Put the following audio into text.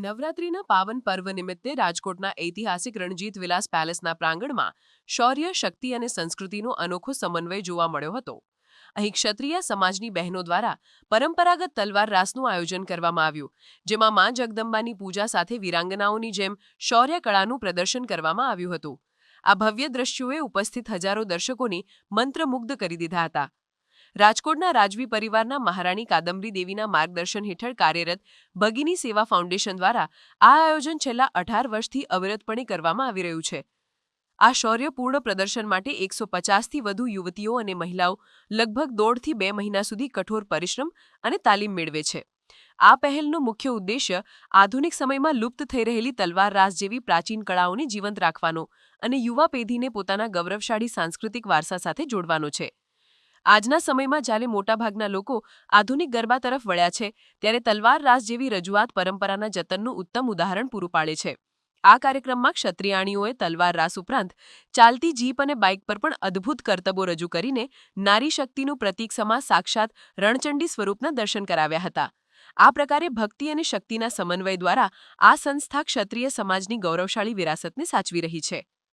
નવરાત્રિના પાવન પર્વ નિમિત્તે રાજકોટના ઐતિહાસિક રણજીત વિલાસ પેલેસના પ્રાંગણમાં શૌર્ય, શક્તિ અને સંસ્કૃતિનો અનોખો સમન્વય જોવા મળ્યો હતો. અહીં ક્ષત્રિય સમાજની બહેનો દ્વારા પરંપરાગત તલવાર રાસનું આયોજન કરવામાં આવ્યું, જેમાં મા જગદંબાની પૂજા સાથે વીરાંગનાઓની જેમ શૌર્ય કળાનું પ્રદર્શન કરવામાં આવ્યું હતું. આ ભવ્ય દ્રશ્યોએ ઉપસ્થિત હજારો દર્શકોને મંત્રમુગ્ધ કરી દીધા હતા. રાજકોટના રાજવી પરિવારના મહારાણી કાદંબરી દેવીના માર્ગદર્શન હેઠળ કાર્યરત ભગીની સેવા ફાઉન્ડેશન દ્વારા આ આયોજન છેલ્લા અઢાર વર્ષથી અવિરતપણે કરવામાં આવી રહ્યું છે. આ શૌર્યપૂર્ણ પ્રદર્શન માટે એકસો પચાસથી વધુ યુવતીઓ અને મહિલાઓ લગભગ દોઢથી બે મહિના સુધી કઠોર પરિશ્રમ અને તાલીમ મેળવે છે. આ પહેલનો મુખ્ય ઉદ્દેશ્ય આધુનિક સમયમાં લુપ્ત થઈ રહેલી તલવાર રાસ જેવી પ્રાચીન કળાઓને જીવંત રાખવાનો અને યુવા પેઢીને પોતાના ગૌરવશાળી સાંસ્કૃતિક વારસા સાથે જોડવાનો છે. આજના સમયમાં જ્યારે મોટાભાગના લોકો આધુનિક ગરબા તરફ વળ્યા છે, ત્યારે તલવાર રાસ જેવી રજૂઆત પરંપરાના જતનનું ઉત્તમ ઉદાહરણ પૂરું પાડે છે. આ કાર્યક્રમમાં ક્ષત્રિયાણીઓએ તલવાર રાસ ઉપરાંત ચાલતી જીપ અને બાઇક પર પણ અદ્ભુત કરતબો રજૂ કરીને નારી શક્તિનું પ્રતીક સમા સાક્ષાત રણચંડી સ્વરૂપના દર્શન કરાવ્યા હતા. આ પ્રકારે ભક્તિ અને શક્તિના સમન્વય દ્વારા આ સંસ્થા ક્ષત્રિય સમાજની ગૌરવશાળી વિરાસતને સાચવી રહી છે.